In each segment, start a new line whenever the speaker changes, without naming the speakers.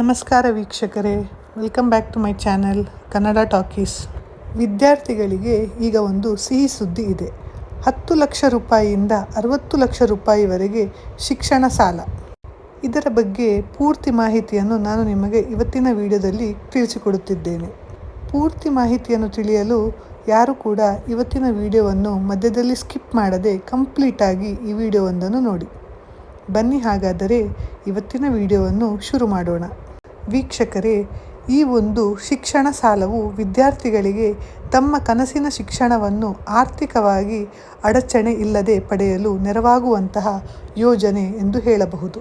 ನಮಸ್ಕಾರ ವೀಕ್ಷಕರೇ, welcome back to my channel Kannada talkies. ವಿದ್ಯಾರ್ಥಿಗಳಿಗೆ ಈಗ ಒಂದು ಸಿಹಿ ಸುದ್ದಿ ಇದೆ. ಹತ್ತು ಲಕ್ಷ ರೂಪಾಯಿಯಿಂದ ಅರವತ್ತು ಲಕ್ಷ ರೂಪಾಯಿವರೆಗೆ ಶಿಕ್ಷಣ ಸಾಲ. ಇದರ ಬಗ್ಗೆ ಪೂರ್ತಿ ಮಾಹಿತಿಯನ್ನು ನಾನು ನಿಮಗೆ ಇವತ್ತಿನ ವಿಡಿಯೋದಲ್ಲಿ ತಿಳಿಸಿಕೊಡುತ್ತಿದ್ದೇನೆ. ಪೂರ್ತಿ ಮಾಹಿತಿಯನ್ನು ತಿಳಿಯಲು ಯಾರು ಕೂಡ ಇವತ್ತಿನ ವಿಡಿಯೋವನ್ನು ಮಧ್ಯದಲ್ಲಿ ಸ್ಕಿಪ್ ಮಾಡದೆ ಕಂಪ್ಲೀಟಾಗಿ ಈ ವಿಡಿಯೋವೊಂದನ್ನು ನೋಡಿ. ಬನ್ನಿ ಹಾಗಾದರೆ ಇವತ್ತಿನ ವಿಡಿಯೋವನ್ನು ಶುರು ಮಾಡೋಣ. ವೀಕ್ಷಕರೇ, ಈ ಒಂದು ಶಿಕ್ಷಣ ಸಾಲವು ವಿದ್ಯಾರ್ಥಿಗಳಿಗೆ ತಮ್ಮ ಕನಸಿನ ಶಿಕ್ಷಣವನ್ನು ಆರ್ಥಿಕವಾಗಿ ಅಡಚಣೆ ಇಲ್ಲದೆ ಪಡೆಯಲು ನೆರವಾಗುವಂತಹ ಯೋಜನೆ ಎಂದು ಹೇಳಬಹುದು.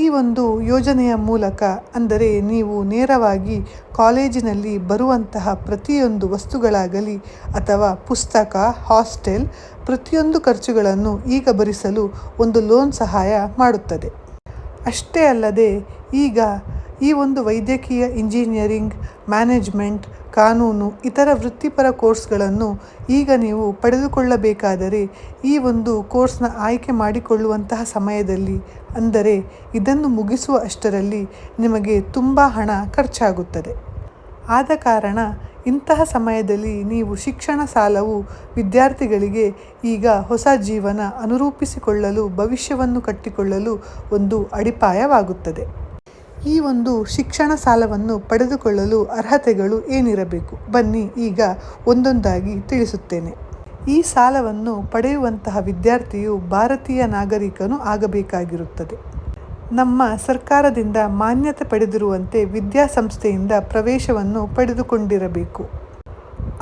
ಈ ಒಂದು ಯೋಜನೆಯ ಮೂಲಕ ಅಂದರೆ ನೀವು ನೇರವಾಗಿ ಕಾಲೇಜಿನಲ್ಲಿ ಬರುವಂತಹ ಪ್ರತಿಯೊಂದು ವಸ್ತುಗಳಾಗಲಿ ಅಥವಾ ಪುಸ್ತಕ, ಹಾಸ್ಟೆಲ್ ಪ್ರತಿಯೊಂದು ಖರ್ಚುಗಳನ್ನು ಈಗ ಭರಿಸಲು ಒಂದು ಲೋನ್ ಸಹಾಯ ಮಾಡುತ್ತದೆ. ಅಷ್ಟೇ ಅಲ್ಲದೆ ಈಗ ಈ ಒಂದು ವೈದ್ಯಕೀಯ ಇಂಜಿನಿಯರಿಂಗ್, ಮ್ಯಾನೇಜ್ಮೆಂಟ್, ಕಾನೂನು, ಇತರ ವೃತ್ತಿಪರ ಕೋರ್ಸ್ಗಳನ್ನು ಈಗ ನೀವು ಪಡೆದುಕೊಳ್ಳಬೇಕಾದರೆ ಈ ಒಂದು ಕೋರ್ಸ್ನ ಆಯ್ಕೆ ಮಾಡಿಕೊಳ್ಳುವಂತಹ ಸಮಯದಲ್ಲಿ, ಅಂದರೆ ಇದನ್ನು ಮುಗಿಸುವ ಅಷ್ಟರಲ್ಲಿ ನಿಮಗೆ ತುಂಬ ಹಣ ಖರ್ಚಾಗುತ್ತದೆ. ಆದ ಕಾರಣ ಇಂತಹ ಸಮಯದಲ್ಲಿ ನೀವು ಶಿಕ್ಷಣ ಸಾಲವು ವಿದ್ಯಾರ್ಥಿಗಳಿಗೆ ಈಗ ಹೊಸ ಜೀವನ ಅನುರೂಪಿಸಿಕೊಳ್ಳಲು, ಭವಿಷ್ಯವನ್ನು ಕಟ್ಟಿಕೊಳ್ಳಲು ಒಂದು ಅಡಿಪಾಯವಾಗುತ್ತದೆ. ಈ ಒಂದು ಶಿಕ್ಷಣ ಸಾಲವನ್ನು ಪಡೆದುಕೊಳ್ಳಲು ಅರ್ಹತೆಗಳು ಏನಿರಬೇಕು? ಬನ್ನಿ ಈಗ ಒಂದೊಂದಾಗಿ ತಿಳಿಸುತ್ತೇನೆ. ಈ ಸಾಲವನ್ನು ಪಡೆಯುವಂತಹ ವಿದ್ಯಾರ್ಥಿಯು ಭಾರತೀಯ ನಾಗರಿಕನು ಆಗಬೇಕಾಗಿರುತ್ತದೆ. ನಮ್ಮ ಸರ್ಕಾರದಿಂದ ಮಾನ್ಯತೆ ಪಡೆದಿರುವಂತೆ ವಿದ್ಯಾಸಂಸ್ಥೆಯಿಂದ ಪ್ರವೇಶವನ್ನು ಪಡೆದುಕೊಂಡಿರಬೇಕು.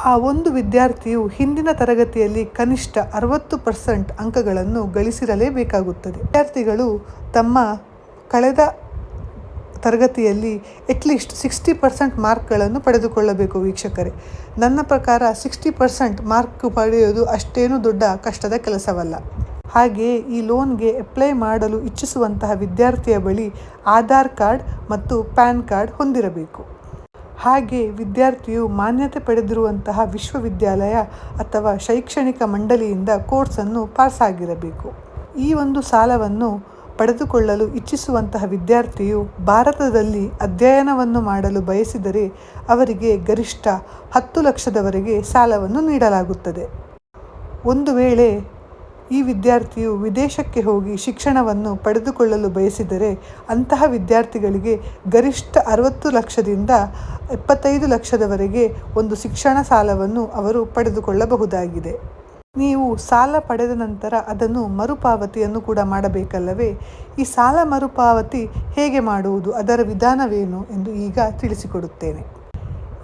ಆ ಒಂದು ವಿದ್ಯಾರ್ಥಿಯು ಹಿಂದಿನ ತರಗತಿಯಲ್ಲಿ ಕನಿಷ್ಠ ಅರವತ್ತು ಪರ್ಸೆಂಟ್ ಅಂಕಗಳನ್ನು ಗಳಿಸಿರಲೇಬೇಕಾಗುತ್ತದೆ. ವಿದ್ಯಾರ್ಥಿಗಳು ತಮ್ಮ ಕಳೆದ ತರಗತಿಯಲ್ಲಿ ಅಟ್ಲೀಸ್ಟ್ ಸಿಕ್ಸ್ಟಿ ಪರ್ಸೆಂಟ್ ಮಾರ್ಕ್ಗಳನ್ನು ಪಡೆದುಕೊಳ್ಳಬೇಕು ವೀಕ್ಷಕರೇ. ನನ್ನ ಪ್ರಕಾರ ಸಿಕ್ಸ್ಟಿ ಪರ್ಸೆಂಟ್ ಮಾರ್ಕ್ ಪಡೆಯೋದು ಅಷ್ಟೇನು ದೊಡ್ಡ ಕಷ್ಟದ ಕೆಲಸವಲ್ಲ. ಹಾಗೆಯೇ ಈ ಲೋನ್ಗೆ ಅಪ್ಲೈ ಮಾಡಲು ಇಚ್ಛಿಸುವಂತಹ ವಿದ್ಯಾರ್ಥಿಯ ಬಳಿ ಆಧಾರ್ ಕಾರ್ಡ್ ಮತ್ತು ಪ್ಯಾನ್ ಕಾರ್ಡ್ ಹೊಂದಿರಬೇಕು. ಹಾಗೆ ವಿದ್ಯಾರ್ಥಿಯು ಮಾನ್ಯತೆ ಪಡೆದಿರುವಂತಹ ವಿಶ್ವವಿದ್ಯಾಲಯ ಅಥವಾ ಶೈಕ್ಷಣಿಕ ಮಂಡಳಿಯಿಂದ ಕೋರ್ಸನ್ನು ಪಾಸ್ ಆಗಿರಬೇಕು. ಈ ಒಂದು ಸಾಲವನ್ನು ಪಡೆದುಕೊಳ್ಳಲು ಇಚ್ಛಿಸುವಂತಹ ವಿದ್ಯಾರ್ಥಿಯು ಭಾರತದಲ್ಲಿ ಅಧ್ಯಯನವನ್ನು ಮಾಡಲು ಬಯಸಿದರೆ ಅವರಿಗೆ ಗರಿಷ್ಠ ಹತ್ತು ಲಕ್ಷದವರೆಗೆ ಸಾಲವನ್ನು ನೀಡಲಾಗುತ್ತದೆ. ಒಂದು ವೇಳೆ ಈ ವಿದ್ಯಾರ್ಥಿಯು ವಿದೇಶಕ್ಕೆ ಹೋಗಿ ಶಿಕ್ಷಣವನ್ನು ಪಡೆದುಕೊಳ್ಳಲು ಬಯಸಿದರೆ ಅಂತಹ ವಿದ್ಯಾರ್ಥಿಗಳಿಗೆ ಗರಿಷ್ಠ ಅರವತ್ತು ಲಕ್ಷದಿಂದ ಎಪ್ಪತ್ತೈದು ಲಕ್ಷದವರೆಗೆ ಒಂದು ಶಿಕ್ಷಣ ಸಾಲವನ್ನು ಅವರು ಪಡೆದುಕೊಳ್ಳಬಹುದಾಗಿದೆ. ನೀವು ಸಾಲ ಪಡೆದ ನಂತರ ಅದನ್ನು ಮರುಪಾವತಿಯನ್ನು ಕೂಡ ಮಾಡಬೇಕಲ್ಲವೇ? ಈ ಸಾಲ ಮರುಪಾವತಿ ಹೇಗೆ ಮಾಡುವುದು? ಅದರ ವಿಧಾನವೇನು ಎಂದು ಈಗ ತಿಳಿಸಿಕೊಡುತ್ತೇನೆ.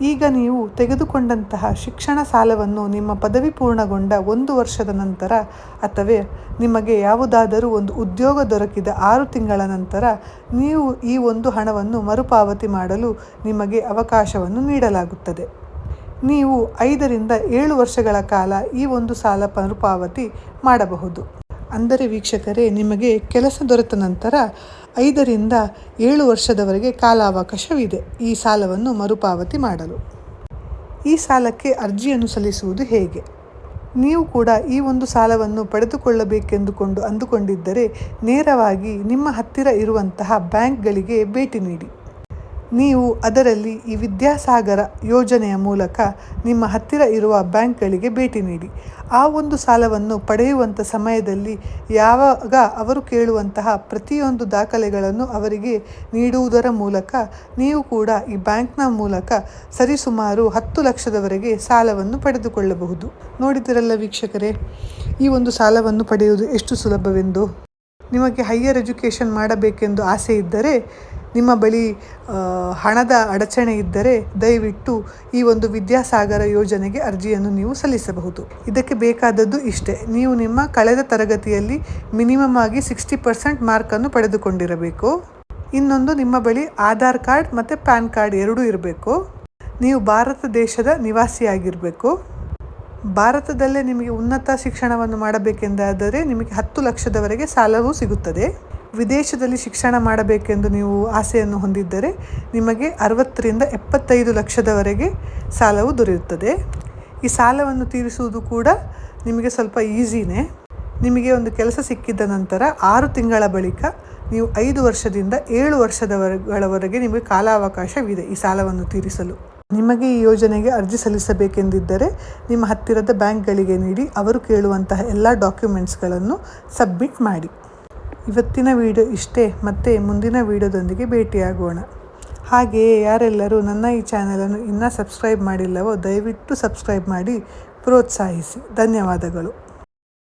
ಈಗ ನೀವು ತೆಗೆದುಕೊಂಡಂತಹ ಶಿಕ್ಷಣ ಸಾಲವನ್ನು ನಿಮ್ಮ ಪದವಿ ಪೂರ್ಣಗೊಂಡ ಒಂದು ವರ್ಷದ ನಂತರ ಅಥವಾ ನಿಮಗೆ ಯಾವುದಾದರೂ ಒಂದು ಉದ್ಯೋಗ ದೊರಕಿದ ಆರು ತಿಂಗಳ ನಂತರ ನೀವು ಈ ಒಂದು ಹಣವನ್ನು ಮರುಪಾವತಿ ಮಾಡಲು ನಿಮಗೆ ಅವಕಾಶವನ್ನು ನೀಡಲಾಗುತ್ತದೆ. ನೀವು ಐದರಿಂದ ಏಳು ವರ್ಷಗಳ ಕಾಲ ಈ ಒಂದು ಸಾಲ ಮರುಪಾವತಿ ಮಾಡಬಹುದು. ಅಂದರೆ ವೀಕ್ಷಕರೇ, ನಿಮಗೆ ಕೆಲಸ ದೊರೆತ ನಂತರ ಐದರಿಂದ ಏಳು ವರ್ಷದವರೆಗೆ ಕಾಲಾವಕಾಶವಿದೆ ಈ ಸಾಲವನ್ನು ಮರುಪಾವತಿ ಮಾಡಲು. ಈ ಸಾಲಕ್ಕೆ ಅರ್ಜಿಯನ್ನು ಸಲ್ಲಿಸುವುದು ಹೇಗೆ? ನೀವು ಕೂಡ ಈ ಒಂದು ಸಾಲವನ್ನು ಪಡೆದುಕೊಳ್ಳಬೇಕೆಂದುಕೊಂಡು ಅಂದುಕೊಂಡಿದ್ದರೆ, ನೇರವಾಗಿ ನಿಮ್ಮ ಹತ್ತಿರ ಇರುವಂತಹ ಬ್ಯಾಂಕ್ಗಳಿಗೆ ಭೇಟಿ ನೀಡಿ. ನೀವು ಅದರಲ್ಲಿ ಈ ವಿದ್ಯಾಸಾಗರ ಯೋಜನೆಯ ಮೂಲಕ ನಿಮ್ಮ ಹತ್ತಿರ ಇರುವ ಬ್ಯಾಂಕ್ಗಳಿಗೆ ಭೇಟಿ ನೀಡಿ. ಆ ಒಂದು ಸಾಲವನ್ನು ಪಡೆಯುವಂಥ ಸಮಯದಲ್ಲಿ ಯಾವಾಗ ಅವರು ಕೇಳುವಂತಹ ಪ್ರತಿಯೊಂದು ದಾಖಲೆಗಳನ್ನು ಅವರಿಗೆ ನೀಡುವುದರ ಮೂಲಕ ನೀವು ಕೂಡ ಈ ಬ್ಯಾಂಕ್ನ ಮೂಲಕ ಸರಿಸುಮಾರು ಹತ್ತು ಲಕ್ಷದವರೆಗೆ ಸಾಲವನ್ನು ಪಡೆದುಕೊಳ್ಳಬಹುದು. ನೋಡಿದಿರಲ್ಲ ವೀಕ್ಷಕರೇ, ಈ ಒಂದು ಸಾಲವನ್ನು ಪಡೆಯುವುದು ಎಷ್ಟು ಸುಲಭವೆಂದು? ನಿಮಗೆ ಹೈಯರ್ ಎಜುಕೇಷನ್ ಮಾಡಬೇಕೆಂದು ಆಸೆ ಇದ್ದರೆ ನಿಮ್ಮ ಬಳಿ ಹಣದ ಅಡಚಣೆ ಇದ್ದರೆ ದಯವಿಟ್ಟು ಈ ಒಂದು ವಿದ್ಯಾಸಾಗರ ಯೋಜನೆಗೆ ಅರ್ಜಿಯನ್ನು ನೀವು ಸಲ್ಲಿಸಬಹುದು. ಇದಕ್ಕೆ ಬೇಕಾದದ್ದು ಇಷ್ಟೇ. ನೀವು ನಿಮ್ಮ ಕಳೆದ ತರಗತಿಯಲ್ಲಿ ಮಿನಿಮಮ್ ಆಗಿ ಸಿಕ್ಸ್ಟಿ ಪರ್ಸೆಂಟ್ ಮಾರ್ಕನ್ನು ಪಡೆದುಕೊಂಡಿರಬೇಕು. ಇನ್ನೊಂದು, ನಿಮ್ಮ ಬಳಿ ಆಧಾರ್ ಕಾರ್ಡ್ ಮತ್ತು ಪ್ಯಾನ್ ಕಾರ್ಡ್ ಎರಡೂ ಇರಬೇಕು. ನೀವು ಭಾರತ ದೇಶದ ನಿವಾಸಿಯಾಗಿರಬೇಕು. ಭಾರತದಲ್ಲೇ ನಿಮಗೆ ಉನ್ನತ ಶಿಕ್ಷಣವನ್ನು ಮಾಡಬೇಕೆಂದಾದರೆ ನಿಮಗೆ ಹತ್ತು ಲಕ್ಷದವರೆಗೆ ಸಾಲವೂ ಸಿಗುತ್ತದೆ. ವಿದೇಶದಲ್ಲಿ ಶಿಕ್ಷಣ ಮಾಡಬೇಕೆಂದು ನೀವು ಆಸೆಯನ್ನು ಹೊಂದಿದ್ದರೆ ನಿಮಗೆ ಅರವತ್ತರಿಂದ ಎಪ್ಪತ್ತೈದು ಲಕ್ಷದವರೆಗೆ ಸಾಲವು ದೊರೆಯುತ್ತದೆ. ಈ ಸಾಲವನ್ನು ತೀರಿಸುವುದು ಕೂಡ ನಿಮಗೆ ಸ್ವಲ್ಪ ಈಸಿನೇ. ನಿಮಗೆ ಒಂದು ಕೆಲಸ ಸಿಕ್ಕಿದ ನಂತರ ಆರು ತಿಂಗಳ ಬಳಿಕ ನೀವು ಐದು ವರ್ಷದಿಂದ ಏಳು ವರ್ಷದವರೆಗಳವರೆಗೆ ನಿಮಗೆ ಕಾಲಾವಕಾಶವಿದೆ ಈ ಸಾಲವನ್ನು ತೀರಿಸಲು. ನಿಮಗೆ ಈ ಯೋಜನೆಗೆ ಅರ್ಜಿ ಸಲ್ಲಿಸಬೇಕೆಂದಿದ್ದರೆ ನಿಮ್ಮ ಹತ್ತಿರದ ಬ್ಯಾಂಕ್ಗಳಿಗೆ ನೀಡಿ ಅವರು ಕೇಳುವಂತಹ ಎಲ್ಲ ಡಾಕ್ಯುಮೆಂಟ್ಸ್ಗಳನ್ನು ಸಬ್ಮಿಟ್ ಮಾಡಿ. ಇವತ್ತಿನ ವಿಡಿಯೋ ಇಷ್ಟೇ, ಮತ್ತೆ ಮುಂದಿನ ವಿಡಿಯೋದೊಂದಿಗೆ ಭೇಟಿಯಾಗೋಣ. ಹಾಗೆಯೇ ಯಾರೆಲ್ಲರೂ ನನ್ನ ಈ ಚಾನಲನ್ನು ಇನ್ನೂ ಸಬ್ಸ್ಕ್ರೈಬ್ ಮಾಡಿಲ್ಲವೋ ದಯವಿಟ್ಟು ಸಬ್ಸ್ಕ್ರೈಬ್ ಮಾಡಿ, ಪ್ರೋತ್ಸಾಹಿಸಿ. ಧನ್ಯವಾದಗಳು.